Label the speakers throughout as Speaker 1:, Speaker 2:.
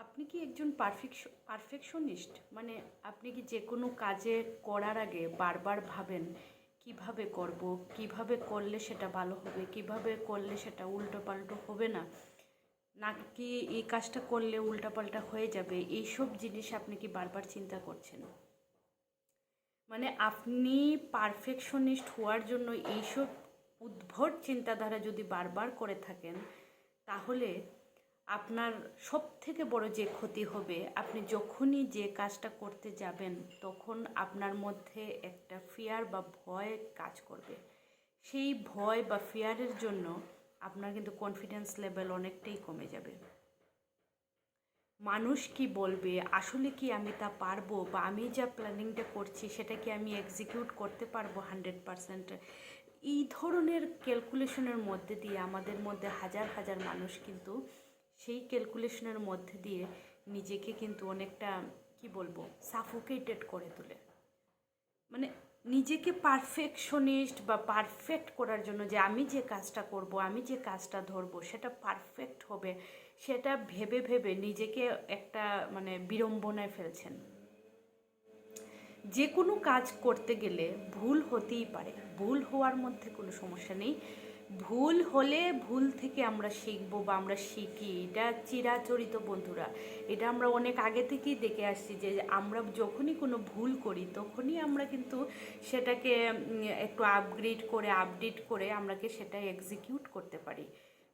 Speaker 1: আপনি কি একজন পারফেকশ পারফেকশনিস্ট মানে আপনি কি যে কোনো কাজে করার আগে বারবার ভাবেন, কীভাবে করব, কীভাবে করলে সেটা ভালো হবে, কীভাবে করলে সেটা উল্টোপাল্টো হবে না? নাকি এই কাজটা করলে উল্টাপাল্টা হয়ে যাবে? এইসব জিনিস আপনি কি বারবার চিন্তা করছেন? মানে আপনি পারফেকশনিস্ট হওয়ার জন্য এইসব উদ্ভট চিন্তাধারা যদি বারবার করে থাকেন, তাহলে আপনার সব থেকে বড় যে ক্ষতি হবে, আপনি যখনই যে কাজটা করতে যাবেন, তখন আপনার মধ্যে একটা ফিয়ার বা ভয় কাজ করবে। সেই ভয় বা ফিয়ারের জন্য আপনার কিন্তু কনফিডেন্স লেভেল অনেকটাই কমে যাবে। মানুষ কি বলবে, আসলে কি আমি তা পারব বা আমি যা প্ল্যানিংটা করছি, সেটা কি আমি এক্সিকিউট করতে পারব হান্ড্রেড পারসেন্ট এই ধরনের ক্যালকুলেশনের মধ্যে দিয়ে আমাদের মধ্যে হাজার হাজার মানুষ কিন্তু সেই ক্যালকুলেশনের মধ্যে দিয়ে নিজেকে কিন্তু অনেকটা, কি বলব সাফোকেটেড করে তোলে। মানে নিজেকে পারফেকশনিস্ট বা পারফেক্ট করার জন্য যে আমি যে কাজটা করব, আমি যে কাজটা ধরবো, সেটা পারফেক্ট হবে, সেটা ভেবে ভেবে নিজেকে একটা মানে বিড়ম্বনায় ফেলছেন। যে কোনো কাজ করতে গেলে ভুল হতেই পারে। ভুল হওয়ার মধ্যে কোনো সমস্যা নেই। ভুল হলে ভুল থেকে আমরা শিখব বা আমরা শিখি। এটা চিরাচরিত বন্ধুরা। এটা আমরা অনেক আগে থেকেই দেখে আসছি যে আমরা যখনই কোনো ভুল করি, তখনই আমরা কিন্তু সেটাকে একটু আপগ্রেড করে আপডেট করে আমরাকে সেটা এক্সিকিউট করতে পারি।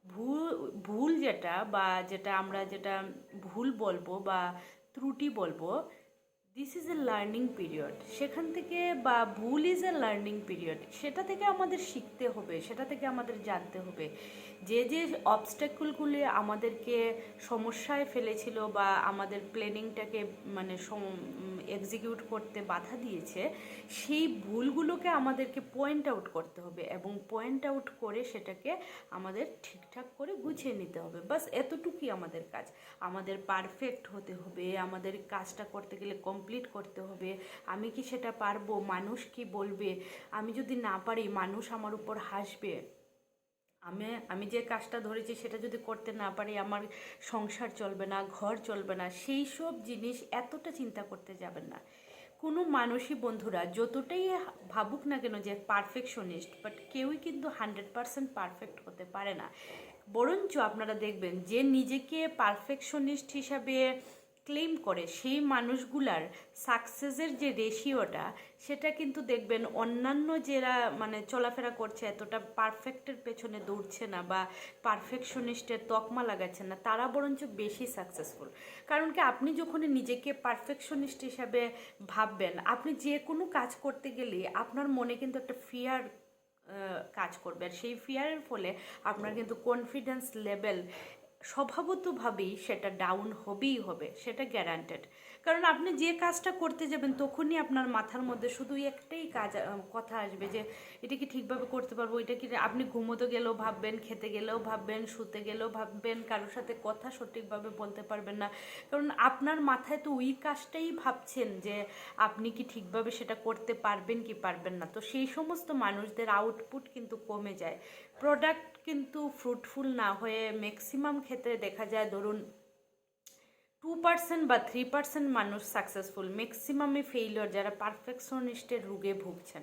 Speaker 1: ভুল ভুল যেটা বা যেটা আমরা যেটা ভুল বলব বা ত্রুটি বলব this is a learning period সেখান থেকে বা ভুল ইজ এ লার্নিং পিরিয়ড সেটা থেকে আমাদের শিখতে হবে, সেটা থেকে আমাদের জানতে হবে। যে যে অবস্ট্যাকুলগুলি আমাদেরকে সমস্যায় ফেলেছিল বা আমাদের প্ল্যানিংটাকে মানে এক্সিকিউট করতে বাধা দিয়েছে, সেই ভুলগুলোকে আমাদেরকে পয়েন্ট আউট করতে হবে এবং পয়েন্ট আউট করে সেটাকে আমাদের ঠিকঠাক করে গুছিয়ে নিতে হবে। বাস এতটুকুই আমাদের কাজ। আমাদের পারফেক্ট হতে হবে, আমাদের কাজটা করতে গেলে কমপ্লিট করতে হবে। আমি কি সেটা পারব? মানুষ কি বলবে? আমি যদি না পারি, মানুষ আমার উপর হাসবে। আমি আমি যে কাজটা ধরেছি, সেটা যদি করতে না পারি, আমার সংসার চলবে না, ঘর চলবে না, সেই সব জিনিস এতটা চিন্তা করতে যাবেন না। কোনো মানুষই, বন্ধুরা, যতটাই ভাবুক না কেন যে পারফেকশনিস্ট বাট কেউই কিন্তু হান্ড্রেড পারসেন্ট পারফেক্ট হতে পারে না। বরঞ্চ আপনারা দেখবেন যে নিজেকে পারফেকশনিস্ট হিসাবে ক্লেম করে সেই মানুষগুলার সাকসেসের যে রেশিওটা সেটা কিন্তু দেখবেন অন্যান্য যারা মানে চলাফেরা করছে এতটা পারফেক্টের পেছনে দৌড়ছে না বা পারফেকশনিস্টের তকমা লাগাচ্ছে না, তারা বরঞ্চ বেশি সাকসেসফুল কারণ কি, আপনি যখন নিজেকে পারফেকশনিস্ট হিসাবে ভাববেন, আপনি যে কোনো কাজ করতে গেলে আপনার মনে কিন্তু একটা ফিয়ার কাজ করবে। আর সেই ফিয়ারের ফলে আপনার কিন্তু কনফিডেন্স লেভেল স্বভাবতভাবেই সেটা ডাউন হবেই হবে সেটা গ্যারান্টেড কারণ আপনি যে কাজটা করতে যাবেন তখনই আপনার মাথার মধ্যে শুধু একটাই কাজ কথা আসবে যে এটা কি ঠিকভাবে করতে পারব, এটা কি আপনি ঘুমোতে গেলেও ভাববেন, খেতে গেলেও ভাববেন, শুতে গেলেও ভাববেন, কারোর সাথে কথা সঠিকভাবে বলতে পারবেন না। কারণ আপনার মাথায় তো ওই কাজটাই ভাবছেন যে আপনি কি ঠিকভাবে সেটা করতে পারবেন কি পারবেন না। তো সেই সমস্ত মানুষদের আউটপুট কিন্তু কমে যায়। প্রোডাক্ট কিন্তু ফ্রুটফুল না হয়ে ম্যাক্সিমাম ক্ষেত্রে দেখা যায়, ধরুন টু পার্সেন্ট বা থ্রি পার্সেন্ট মানুষ সাকসেসফুল ম্যাক্সিমামে ফেইলর যারা পারফেকশনিস্টের রোগে ভুগছেন।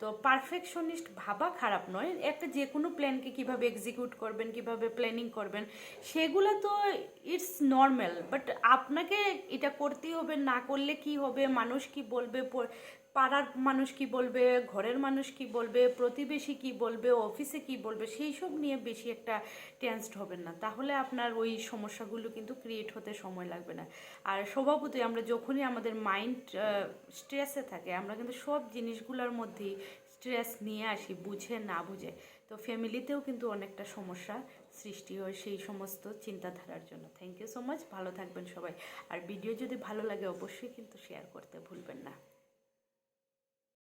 Speaker 1: তো পারফেকশনিস্ট ভাবা খারাপ নয়, একটা যে কোনো প্ল্যানকে কীভাবে এক্সিকিউট করবেন, কীভাবে প্ল্যানিং করবেন, সেগুলো তো ইটস নর্মাল বাট আপনাকে এটা করতেই হবে, না করলে কি হবে, মানুষ কি বলবে পাড়ার মানুষ কি বলবে, ঘরের মানুষ কি বলবে, প্রতিবেশী কি বলবে অফিসে কি বলবে সেই সব নিয়ে বেশি একটা টেন্সড হবেন না। তাহলে আপনার ওই সমস্যাগুলো কিন্তু ক্রিয়েট হতে সময় লাগবে না। আর স্বভাবতই আমরা যখনই আমাদের মাইন্ড স্ট্রেসে থাকে, আমরা কিন্তু সব জিনিসগুলোর মধ্যেই স্ট্রেস নিয়ে আসি, বুঝে না বুঝে। তো ফ্যামিলিতেও কিন্তু অনেকটা সমস্যা সৃষ্টি হয় সেই সমস্ত চিন্তাধারার জন্য। থ্যাংক ইউ সো মাচ ভালো থাকবেন সবাই। আর ভিডিও যদি ভালো লাগে, অবশ্যই কিন্তু শেয়ার করতে ভুলবেন না।